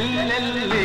மெல்லல்லே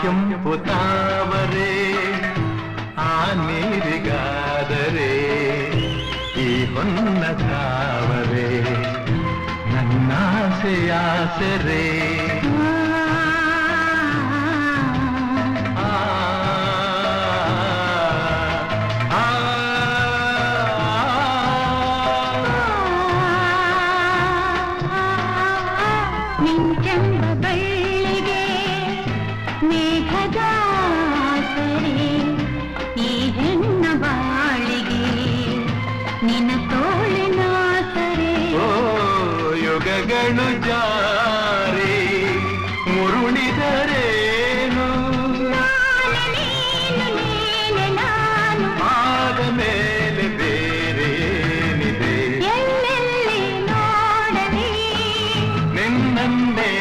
ಕೆಂಪು ತಾವರೆ ಆ ನೀರಿಗಾದರೆ ಈ ಹೊನ್ನ ತಾವರೆ ನನ್ನಾಸೆಯಾಸರೆ ಸರಿ ಈ ಹೆಣ್ಣ ಬಾಳಿಗೆ ನಿನ್ನ ತೋಳಿನ ಸರಿ ಓ ಯುಗಗಳು ಜಾರಿ ಮುರುಳಿದರೇನು ನಾನು ಆದ ಮೇಲೆ ಬೇರೇನಿದೆ ಎಲ್ಲೆಲ್ಲಿ ನೋಡಲಿ? ನಿನ್ನನ್ನೇ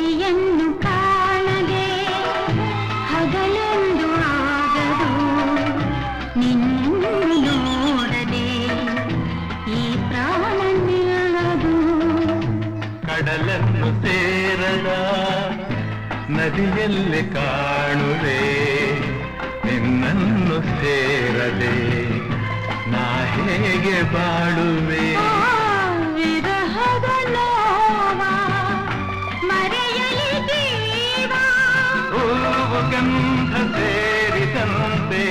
ರವಿಯನ್ನು ಕಾಣದೆ ಹಗಲೆಂದು ಆಗದು. ನಿನ್ನನ್ನು ನೋಡದೆ ಈ ಪ್ರಾಣ ನಿಲ್ಲದು ಕಡಲನ್ನು ಸೇರದ ನದಿಯಲ್ಲಿ ಕಾಣುವೆ. ನಿನ್ನನ್ನು ಸೇರದೆ ನಾ ಹೇಗೆ ಬಾಳುವೆ? ಸುಗಂಧ ಸೇರಿದಂತೆ